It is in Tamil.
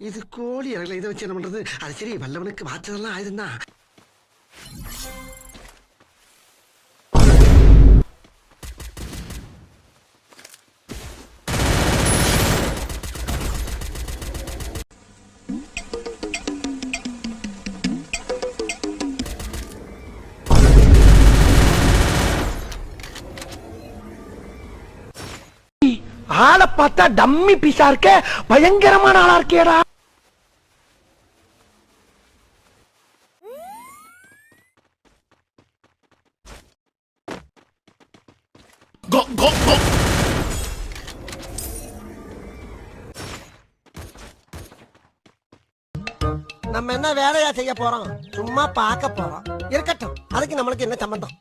இது கோழி இறங்கல இதை வச்சு என்ன பண்றது? அது சரி வல்லவனுக்கு மாற்றதெல்லாம் ஆயிருந்தான் ஆளை பார்த்தா டம்மி பீஸா இருக்க பயங்கரமான ஆளா இருக்கேடா. நம்ம என்ன வேலையா செய்ய போறோம்? சும்மா பார்க்க போறோம். இருக்கட்டும். அதுக்கு நம்மளுக்கு என்ன சம்பந்தம்?